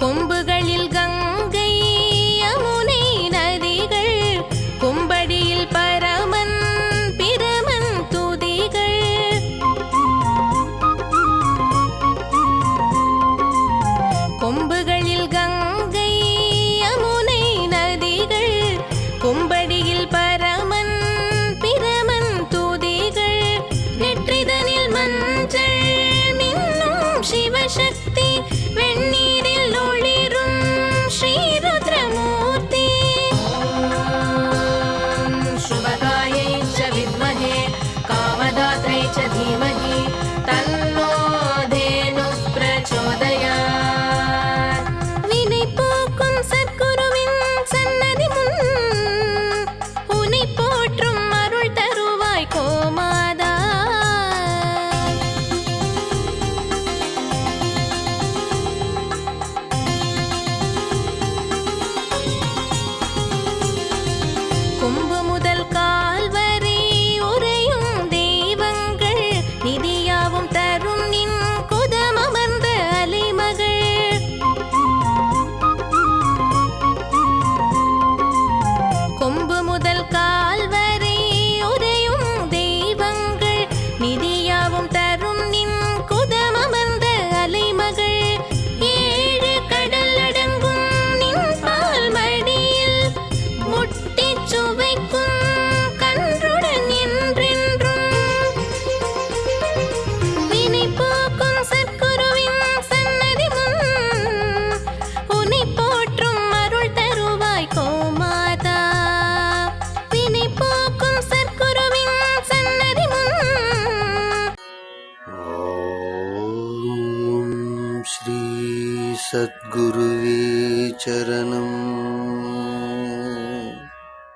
கொம்புகளில் श्रीसद्गुरुवे चरणम्